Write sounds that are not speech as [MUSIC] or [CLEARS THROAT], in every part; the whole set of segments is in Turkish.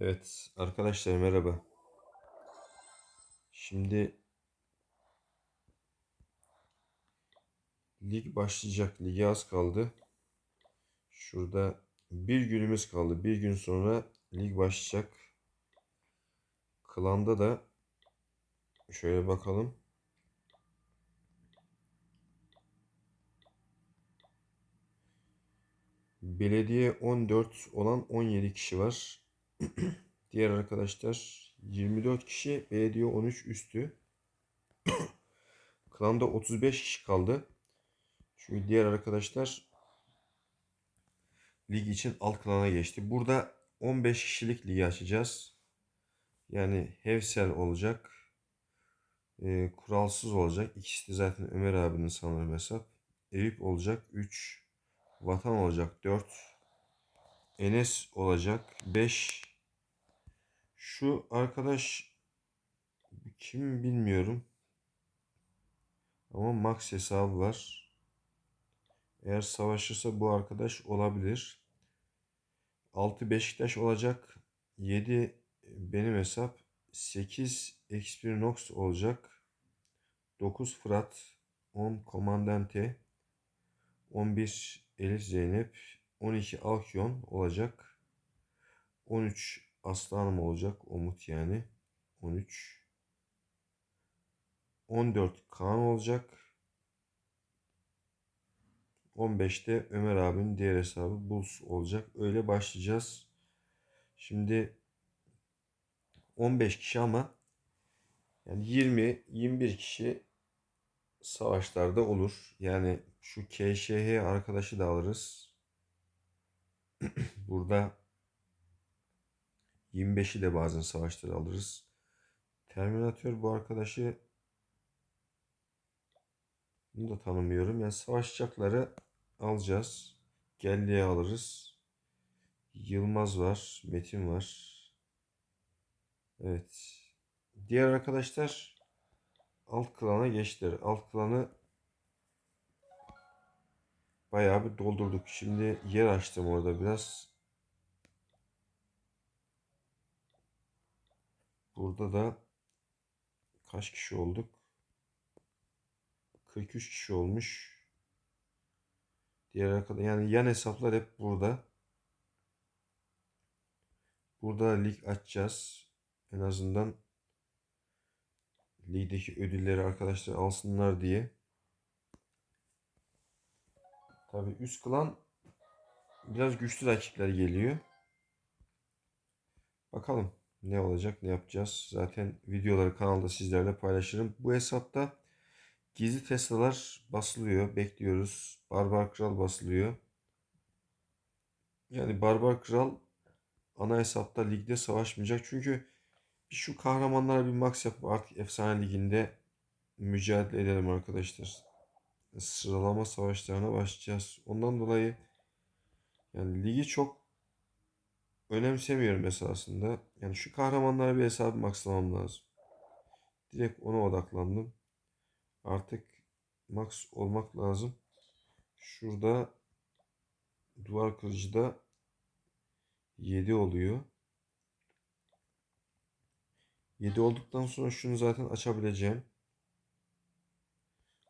Evet arkadaşlar merhaba. Şimdi lig başlayacak. Lige az kaldı. Şurada bir günümüz kaldı. Bir gün sonra lig başlayacak. Klanda da şöyle bakalım. Belediye 14 olan 17 kişi var. [CLEARS THROAT] Diğer arkadaşlar 24 kişi, belediye 13 üstü. [CLEARS THROAT] Klanda 35 kişi kaldı. Çünkü diğer arkadaşlar lig için alt klana geçti. Burada 15 kişilik ligi açacağız. Yani Hevsel olacak. E, kuralsız olacak. İkisi de zaten Ömer abinin sanırım hesap. Eyüp olacak 3. Vatan olacak 4. Enes olacak 5. Şu arkadaş kim bilmiyorum. Ama max hesabı var. Eğer savaşırsa bu arkadaş olabilir. 6 Beşiktaş olacak. 7 benim hesap. 8 Expirinox olacak. 9 Fırat. 10 Komandante. 11 Elif Zeynep. 12 Alkyon olacak. 13 Aslanım olacak. Umut yani. 13. 14 Kaan olacak. 15'te Ömer abinin diğer hesabı Bulls olacak. Öyle başlayacağız. Şimdi 15 kişi ama yani 20 21 kişi savaşlarda olur. Yani şu KŞH arkadaşı da alırız. [CLEARS THROAT] Burada 25'i de bazen savaşları alırız. Terminator bu arkadaşı bunu da tanımıyorum. Yani savaşacakları alacağız. Gelliye alırız. Yılmaz var. Metin var. Evet. Diğer arkadaşlar alt klana geçtiler. Alt klanı bayağı bir doldurduk. Şimdi yer açtım orada biraz. Burada da kaç kişi olduk? 43 kişi olmuş. Diğer arkadaşlar yani yan hesaplar hep burada. Burada lig açacağız. En azından ligdeki ödülleri arkadaşlar alsınlar diye. Tabi üst klan biraz güçlü rakipler geliyor. Bakalım ne olacak ne yapacağız. Zaten videoları kanalda sizlerle paylaşırım. Bu hesapta gizli Tesla'lar basılıyor. Bekliyoruz. Barbar Kral basılıyor. Yani Barbar Kral ana hesapta ligde savaşmayacak. Çünkü şu kahramanlara bir max yapıp artık efsane liginde mücadele edelim arkadaşlar. Sıralama savaşlarına başlayacağız. Ondan dolayı yani ligi çok önemsemiyorum esasında. Yani şu kahramanlara bir hesabı maxlamam lazım. Direkt ona odaklandım. Artık max olmak lazım. Şurada duvar kırıcıda 7 oluyor. 7 olduktan sonra şunu zaten açabileceğim.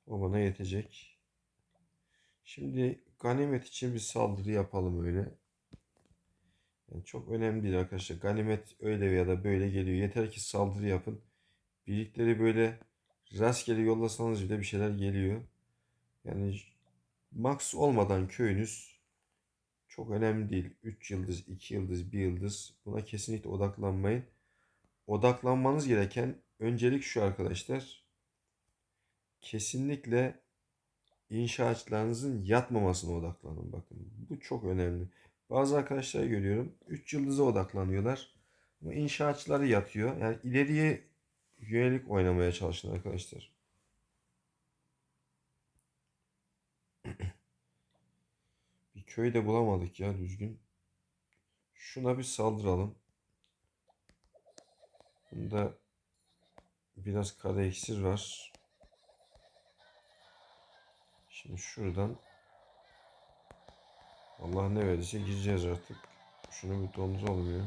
O bana yetecek. Şimdi ganimet için bir saldırı yapalım öyle. Yani çok önemli değil arkadaşlar. Ganimet öyle ya da böyle geliyor. Yeter ki saldırı yapın. Birlikleri böyle rastgele yollasanız bile bir şeyler geliyor. Yani max olmadan köyünüz çok önemli değil. 3 yıldız, 2 yıldız, 1 yıldız. Buna kesinlikle odaklanmayın. Odaklanmanız gereken öncelik şu arkadaşlar. Kesinlikle inşaatçılarınızın yatmamasına odaklanın. Bakın bu çok önemli. Bazı arkadaşlar görüyorum 3 yıldıza odaklanıyorlar. Ama inşaatçıları yatıyor. Yani ileriye yönelik oynamaya çalışın arkadaşlar. [CLEARS THROAT] bir köy de bulamadık ya düzgün. Şuna bir saldıralım. Bunda biraz kara iksir var. Şimdi şuradan Allah ne verirse gideceğiz artık. Şunun bir tonuzu olmuyor.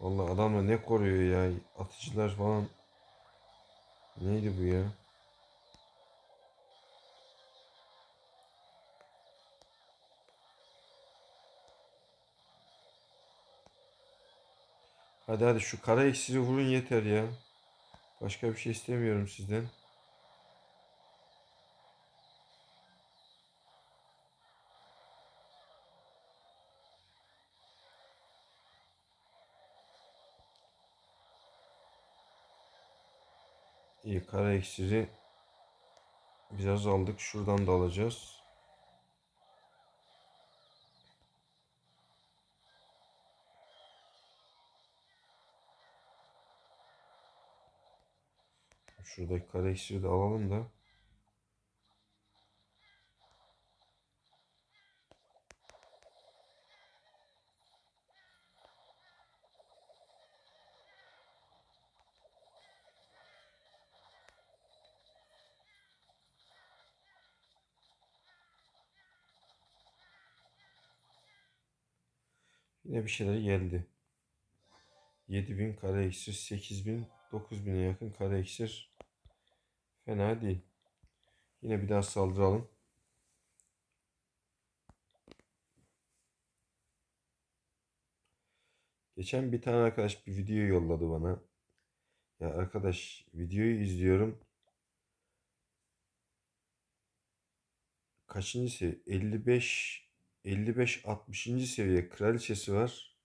Vallahi adamla ne koruyor ya atıcılar falan. Neydi bu ya? Hadi hadi şu kara iksiri vurun yeter ya. Başka bir şey istemiyorum sizden. İyi kara iksiri biraz aldık. Şuradan da alacağız. Şuradaki kara iksiri de alalım da. Yine bir şeyler geldi. 7000 kare iksir, 8000, 9000'e yakın kare iksir. Fena değil. Yine bir daha saldıralım. Geçen bir tane arkadaş bir video yolladı bana. Ya arkadaş videoyu izliyorum. Kaçıncı seviye? 55 55 60. seviye kraliçesi var.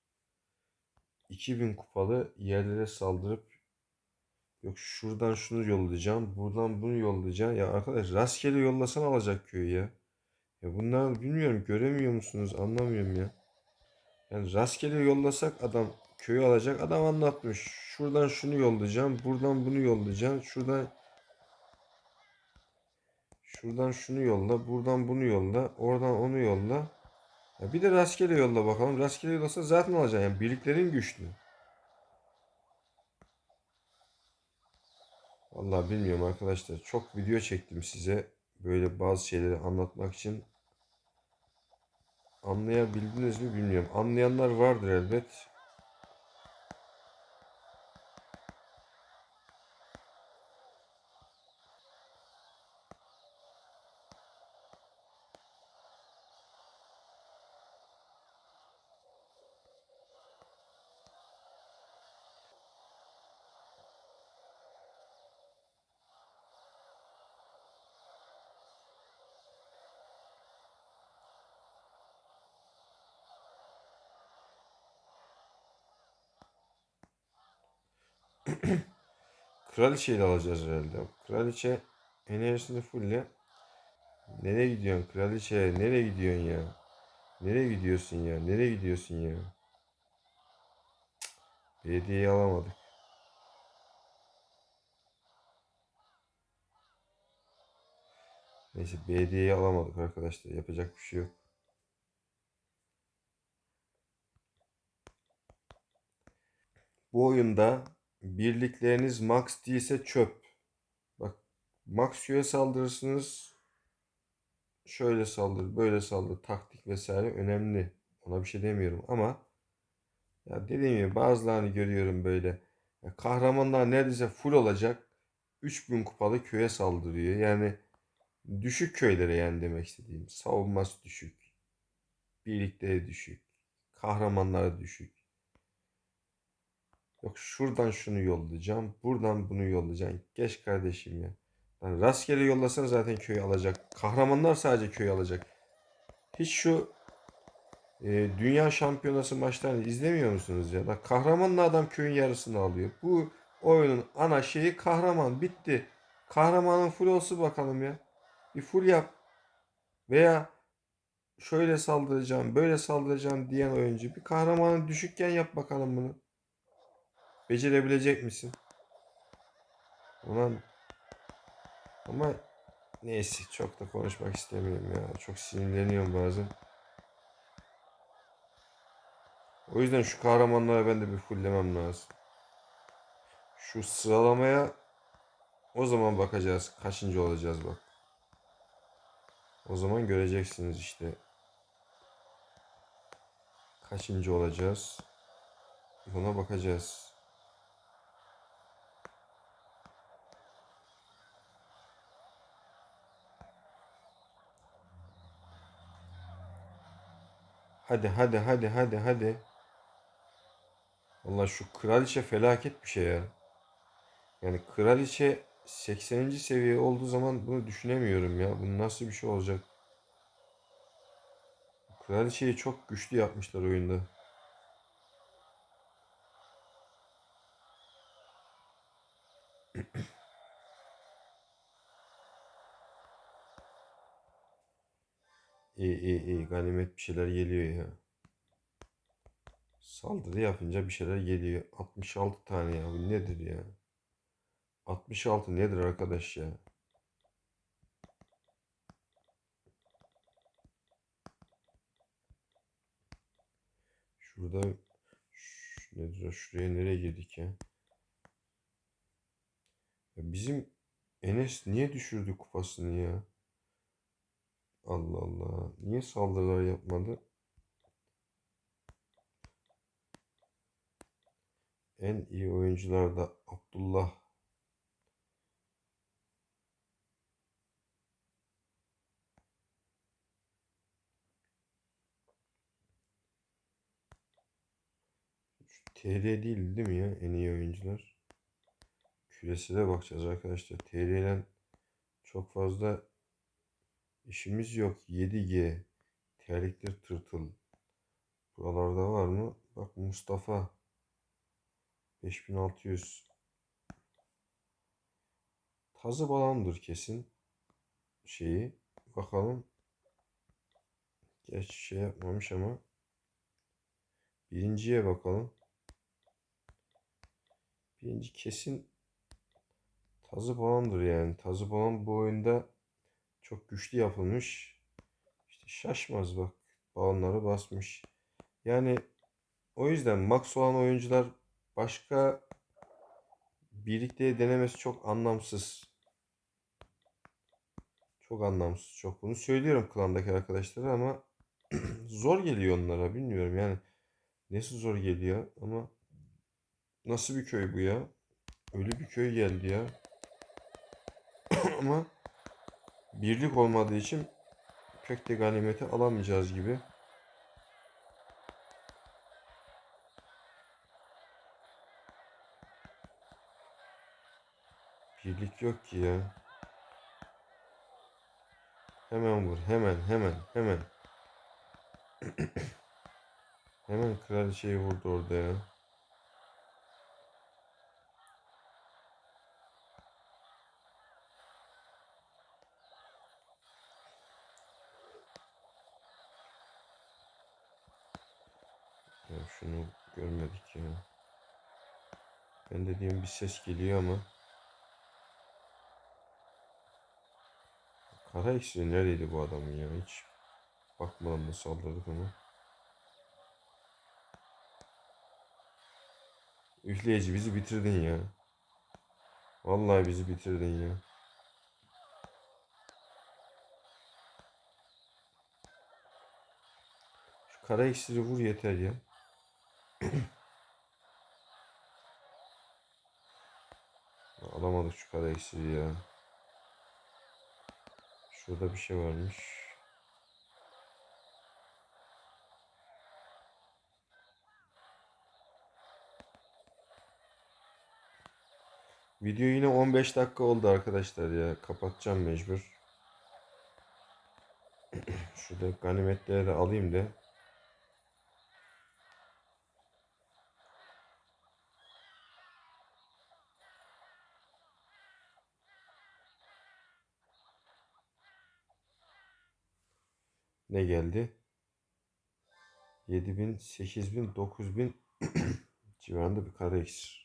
2000 kupalı yerlere saldırıp yok şuradan şunu yollayacağım, buradan bunu yollayacağım. Ya arkadaş rastgele yollasan alacak köyü ya. Ya bunlar bilmiyorum göremiyor musunuz anlamıyorum ya. Yani rastgele yollasak adam köyü alacak adam anlatmış. Şuradan şunu yollayacağım, buradan bunu yollayacağım. Şuradan şuradan şunu yolla, buradan bunu yolla, oradan onu yolla. Ya bir de rastgele yolla bakalım. Rastgele yollasa zaten alacaksın. Yani birliklerin güçlü. Vallahi bilmiyorum arkadaşlar. Çok video çektim size. Böyle bazı şeyleri anlatmak için. Anlayabildiniz mi bilmiyorum. Anlayanlar vardır elbet. [CLEARS THROAT] Kraliçeyi alacağız herhalde. Kraliçe enerjisini fulle. Nereye gidiyorsun kraliçe? Nereye gidiyorsun ya? Nereye gidiyorsun ya? Nereye gidiyorsun ya? Belediyeyi alamadık. Neyse belediyeyi alamadık arkadaşlar. Yapacak bir şey yok. Bu oyunda birlikleriniz max değilse çöp. Bak max Q'ya saldırırsınız. Şöyle saldır, böyle saldır, taktik vesaire önemli. Ona bir şey demiyorum ama ya dediğim gibi bazılarını görüyorum böyle. Ya kahramanlar neredeyse full olacak. 3000 kupalı köye saldırıyor. Yani düşük köylere yani demek istediğim. Savunması düşük. Birlikleri düşük. Kahramanları düşük. Yok şuradan şunu yollayacağım. Buradan bunu yollayacağım. Geç kardeşim ya. Yani rastgele yollasan zaten köyü alacak. Kahramanlar sadece köyü alacak. Hiç şu e, dünya şampiyonası maçlarını izlemiyor musunuz ya? Bak kahramanla adam köyün yarısını alıyor. Bu oyunun ana şeyi kahraman. Bitti. Kahramanın full olsun bakalım ya. Bir full yap. Veya şöyle saldıracağım, böyle saldıracağım diyen oyuncu bir kahramanın düşükken yap bakalım bunu. Becerebilecek misin? Ulan ama neyse çok da konuşmak istemiyorum ya. Çok sinirleniyorum bazen. O yüzden şu kahramanlara ben de bir fulllemem lazım. Şu sıralamaya o zaman bakacağız. Kaçıncı olacağız bak. O zaman göreceksiniz işte. Kaçıncı olacağız. Buna bakacağız. Hadi hadi hadi hadi hadi. Vallahi şu kraliçe felaket bir şey ya. Yani kraliçe 80. seviye olduğu zaman bunu düşünemiyorum ya. Bu nasıl bir şey olacak? Kraliçeyi çok güçlü yapmışlar oyunda. İyi iyi ganimet bir şeyler geliyor ya. Saldırı yapınca bir şeyler geliyor. 66 tane ya bu nedir ya? 66 nedir arkadaş ya? Şurada Ş- nedir? Şuraya nereye girdik ya? Ya bizim Enes niye düşürdü kupasını ya? Allah Allah. Niye saldırılar yapmadı? En iyi oyuncular da Abdullah. TR değil değil mi ya en iyi oyuncular? Küresine bakacağız arkadaşlar. TR ile çok fazla işimiz yok. 7G. Terlikler tırtıl. Buralarda var mı? Bak Mustafa. 5600. Tazı balandır kesin. Şeyi. Bakalım. Geç şey yapmamış ama. Birinciye bakalım. Birinci kesin tazı balandır yani. Tazı balan bu oyunda çok güçlü yapılmış. İşte şaşmaz bak. Balonları basmış. Yani o yüzden max olan oyuncular başka birlikte denemesi çok anlamsız. Çok anlamsız çok. Bunu söylüyorum klandaki arkadaşlara ama [CLEARS THROAT] zor geliyor onlara bilmiyorum yani. Nesi zor geliyor ama nasıl bir köy bu ya? Öyle bir köy geldi ya. [CLEARS THROAT] ama birlik olmadığı için pek de ganimeti alamayacağız gibi. Birlik yok ki ya. Hemen vur. Hemen hemen hemen. [COUGHS] hemen kraliçeyi vurdu orada ya. Ya şunu görmedik ya. Ben de diyorum bir ses geliyor ama. Kara iksiri neredeydi bu adamın ya hiç bakmadan da saldırdık ama. Üfleyici bizi bitirdin ya. Vallahi bizi bitirdin ya. Şu kara iksiri vur yeter ya. İksiri ya. Şurada bir şey varmış. Video yine 15 dakika oldu arkadaşlar ya. Kapatacağım mecbur. [CLEARS THROAT] Şurada ganimetleri de alayım da. Ne geldi? 7000, 8000, 9000 civarında bir kara iksir.